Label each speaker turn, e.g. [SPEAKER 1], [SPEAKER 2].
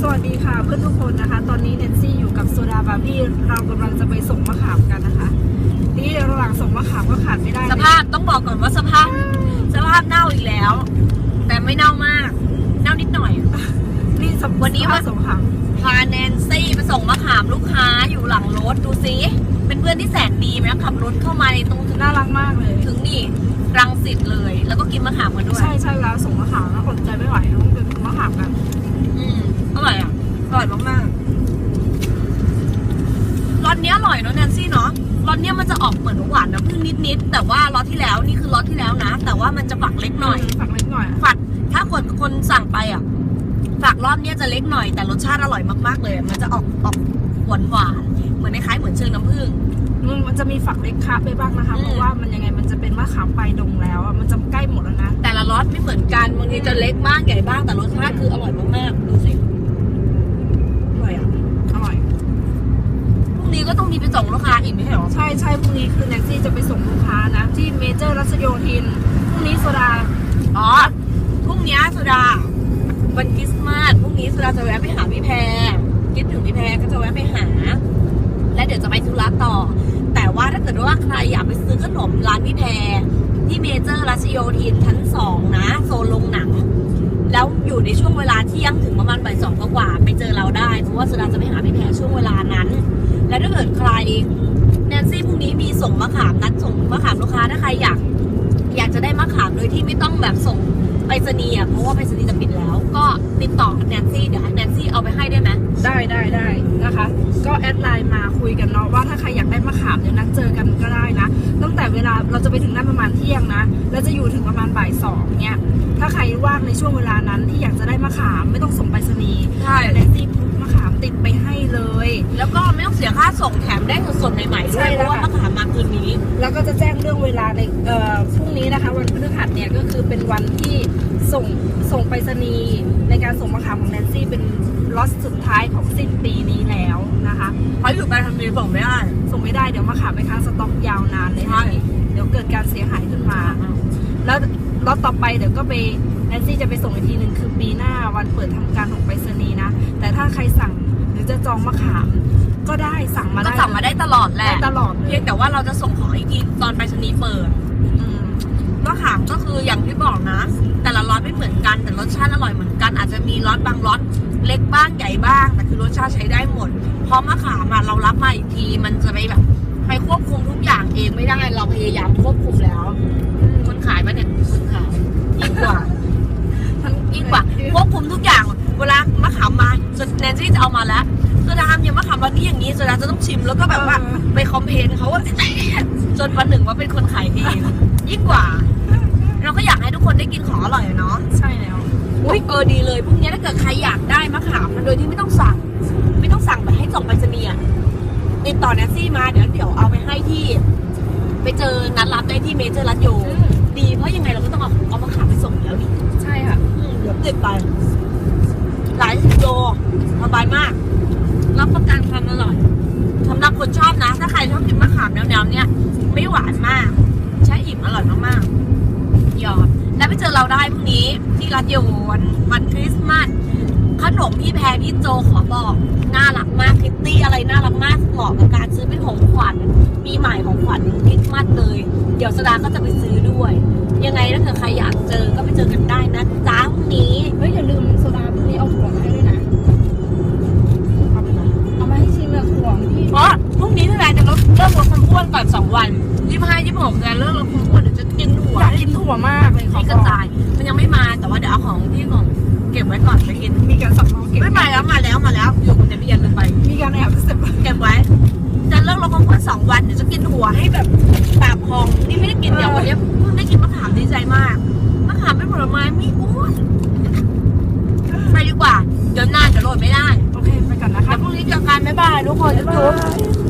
[SPEAKER 1] สวัสดีค่ะเพื่อนทุกคนนะคะ ตอนนี้เนนซี่อยู่กับโซดาบาร์บี้เรากำลังจะไปส่งมะขามกันนะคะนี่ระหว่างส่งมะขามก็ขาดไม่ได้
[SPEAKER 2] สภาพต้องบอกก่อนว่าสภาพสภาพเน่าอีกแล้ว แต่ไม่เน่ามาก เน่านิดหน่อย
[SPEAKER 1] นี่สำ
[SPEAKER 2] วันนี้
[SPEAKER 1] สภา
[SPEAKER 2] ว่า
[SPEAKER 1] พส่งมะขาม
[SPEAKER 2] พาแนนซี่ไปส่งมะขามลูกค้าอยู่หลังรถดูซิเป็นเพื่อนที่แสนดีไหมขับรถเข้ามาในตรงถึง
[SPEAKER 1] น่ารักมากเลย
[SPEAKER 2] ถึงนี่รังสิตเลย แล้วก็กินมะขามกันด้วย
[SPEAKER 1] ใช่ใช่เวลาส่งมะขามแล้วอดใจไม่ไหวต้องเป็นมะขามกัน
[SPEAKER 2] อืมอร่อยอะอร่อยมากๆรสเนี้ยอร่อยเนาะแนนซี่เนาะรสเนี้ยมันจะออกเหมือนหวานน้ำผึ้งนิดๆแต่ว่ารสที่แล้วนี่คือรสที่แล้วนะ แต่ว่ามันจะฝักเล็กหน่อย
[SPEAKER 1] ฝักเล็กหน่อย
[SPEAKER 2] ฝักถ้าคนคนสั่งไปอะฝักรอบเนี้ยจะเล็กหน่อยแต่รสชาติอร่อยมากๆเลย มันจะออกออกหวานหวานๆเหมือนคล้ายๆเหมือนเชิงน้ำผึ้ง
[SPEAKER 1] มันจะมีฝักเล็กคาบไปบ้างนะคะ
[SPEAKER 2] อืม
[SPEAKER 1] เพราะว่ามันยังไงมันจะเป็นมะขามปลายดงแล้วอะมันจะใกล้หมดแล้วนะ
[SPEAKER 2] แต่ละรสไม่เหมือนกันบางทีจะเล็กบ้างใหญ่บ้างแต่รสชาติคืออร่อยมากๆดูสิอร่อยอะ
[SPEAKER 1] อร่อย
[SPEAKER 2] พรุ่งนี้ก็ต้องมีไปส่งลูกค้าอีกไม่ ใช่
[SPEAKER 1] ใช่พรุ่งนี้คือแนนซี่จะไปส่งลูกค้านะ ที่เมเจอร์รัชโยธินพรุ่งนี้โซดา
[SPEAKER 2] อ๋อพรุ่งนี้สุดาวันคริสต์มาสพรุ่งนี้สุดาจะแวะไปหาพี่แพรคิดถึงพี่แพรก็จะแวะไปหา และเดี๋ยวจะไปธุระต่อ แต่ว่าถ้าเกิดว่าใครอยากไปซื้อขนมร้านพี่แพรที่เมเจอร์รัชโยธินชั้นสองนะโซนโรงหนังแล้วอยู่ในช่วงเวลาเที่ยงถึงประมาณบ่ายสองกว่าไปเจอเราได้เพราะว่าสุดาจะไปหาพี่แพรช่วงเวลานั้น และถ้าเกิดใคร นนซี่พรุ่งนี้มีส่งมะขามนัดส่งมะขามลูกค้าถ้าใครอยาก อยากจะได้มะขามโดยที่ไม่ต้องแบบส่งไปรษณีย์อะเพราะว่าไปรษณีย์จะปิดแล้ว ก็ติดต่อแนนซี่เดี๋ยวให้แนนซี่เอาไปให้ได้ไหม
[SPEAKER 1] ได้ได้ได้นะคะ ก็แอดไลน์มาคุยกันเนาะว่าถ้าใครอยากได้มะขามเดี๋ยวนัดเจอกันก็ได้นะ ตั้งแต่เวลาเราจะไปถึงนั่นประมาณเที่ยงนะ แล้วจะอยู่ถึงประมาณบ่ายสองเนี่ยถ้าใครว่างในช่วงเวลานั้นที่อยากจะได้มะขามไม่ต้องส่งไปรษณีย์
[SPEAKER 2] ใช่
[SPEAKER 1] เดี๋ยวแน ไม่
[SPEAKER 2] ต้องเสียค่าส่งแถมได้สดๆใหม่ๆด้
[SPEAKER 1] ใช่
[SPEAKER 2] วยเพ
[SPEAKER 1] แล้ว
[SPEAKER 2] ราะว่า
[SPEAKER 1] ค่ะ
[SPEAKER 2] มะขามมาคืนนี้
[SPEAKER 1] แล้วก็จะแจ้งเรื่องเวลาในเอ่อพรุ่งนี้นะคะ วันพฤหัสเนี่ยก็คือเป็นวันที่ส่งส่งไปรษณีย์ในการส่งมะขามของแนนซี่เป็นล็อตสุดท้ายของสิ้นปีนี้แล้วนะคะ
[SPEAKER 2] เพราะอยู่ไปทำนี้ส่งไม่ได้
[SPEAKER 1] ส่งไม่ได้เดี๋ยวมะขามไปค้างสต็อกยาวนานเลย
[SPEAKER 2] ใช่
[SPEAKER 1] นะเดี๋ยวเกิดการเสียหายขึ้นมา แล้วล็อตต่อไปเดี๋ยวก็ไปแนนซี่จะไปส่งอีกทีหนึ่งคือปีหน้าวันเปิดทำการของไปรษณีย์นะ แต่ถ้าใครสั่งหรือ จะจองมะขาม ก็ได้สั่งมา
[SPEAKER 2] ก็
[SPEAKER 1] ได้
[SPEAKER 2] สั่งมาได้ตลอดแห
[SPEAKER 1] ได้
[SPEAKER 2] ละ
[SPEAKER 1] ตลอดเล
[SPEAKER 2] เพีย
[SPEAKER 1] ย
[SPEAKER 2] งแต่ว่าเราจะส่งของอีกทีตอนไปรษณีย์เปิด
[SPEAKER 1] อืม
[SPEAKER 2] มะขามก็คืออย่างที่บอกนะ แต่ละรสไม่เหมือนกัน แต่รสชาติอร่อยเหมือนกัน อาจจะมีรสบางรสเล็กบ้างใหญ่บ้าง แต่คือรสชาติใช้ได้หมด เพราะมะขามอะเรารับมาอีกที มันจะไปแบบไปควบคุมทุกอย่างเองไม่ได้ เราพยายามควบคุมแล้วคนขายปะเนี่ยคนขายยิ่งกว่ายิ่งกว่าควบคุมทุกอย่าง เวลามะขามมาจนแนนซี่จะเอามาแล้วสุดาทำอย่างมะขามวันนี้อย่างนี้สุดาจะต้องชิมแล้วก็แบบว่า
[SPEAKER 1] เออ
[SPEAKER 2] ไปคอมเพลนเขาว่าจนวันหนึ่งว่าเป็นคนขายดียิ่งกว่า เราก็อยากให้ทุกคนได้กินของอร่อยอะเนาะ
[SPEAKER 1] ใช่แล้ว
[SPEAKER 2] อุ้ยเออดีเลยพรุ่งนี้ถ้าเกิดใครอยากได้มะขามมันโดยที่ไม่ต้องสั่ง ไม่ต้องสั่งแบบให้ส่งไปรษณีย์อะติดต่อแนนซี่มาเดี๋ยวเดี๋ยวเอาไปให้ที่ ไปเจอนัดรับได้ที่เมเจอร์รัตโย ดีเพราะยังไงเราก็ต้องเอาเอามะขามไปส่งอยู่แล้วนี่
[SPEAKER 1] ใช่ค่ะ
[SPEAKER 2] อืมเดี๋ยวติดไปหลายสิบโลสบายมาก รับประกันความอร่อยสำหรับคนชอบนะ ถ้าใครชอบกินมะขามแนวๆเนี้ยไม่หวานมาก ใช่อิ่มอร่อยมากๆยอดแล้วไปเจอเราได้พรุ่งนี้ที่รัดโยวันวันคริสต์มาสขนมพี่แพรพี่โจขอบอกน่ารักมากคิตตี้อะไรน่ารักมากเหมาะกับการซื้อเป็นของขวัญมีใหม่ของขวัญคริสต์มาสเลย เดี๋ยวสดาก็จะไปซื้อด้วย ยังไงถ้าเกิดใครอยากเจอก็ไปเจอกันได้นะจ้าพรุ่งนี้
[SPEAKER 1] เฮ้ยอย่าลืม
[SPEAKER 2] ก่อนสองวันยี่ห้ายี่หกแพรเริ่มลดความอ้วนเดี๋ยวจะกินหัว
[SPEAKER 1] อยากกินถั่วมากเลยขอ
[SPEAKER 2] พี่
[SPEAKER 1] บ
[SPEAKER 2] ก
[SPEAKER 1] อ
[SPEAKER 2] ระ
[SPEAKER 1] ก
[SPEAKER 2] จาย มันยังไม่มาแต่ว่าเดี๋ยวเอาของพี่ของเก็บไว้ก่อนไปกิน
[SPEAKER 1] มีการสับน้องเก็บ
[SPEAKER 2] ไม่มาแล้วมาแล้วมาแล้ว อยู่คนเดียวพี่ยันเลยไป
[SPEAKER 1] มีการแอบเสร็จ
[SPEAKER 2] เก็บไว้จะเลิกลดความอ้วนสองวันเดี๋ยวจะกินหัวให้แบบปากพองนี่ไม่ได้กินเดี๋ยววันนี้เพิ่งได้กินมะขามดีใจมากมะขามเป็นผลไม้ไม่อ้วนไปดีกว่า เดี๋ยวนานจะโหลดไม่ได้
[SPEAKER 1] โอเค ไปก่อนนะคะ
[SPEAKER 2] แล้วพรุ่งนี้เจอกันบ๊ายบายทุกคน
[SPEAKER 1] บ๊ายบา
[SPEAKER 2] จุ๊บ
[SPEAKER 1] ย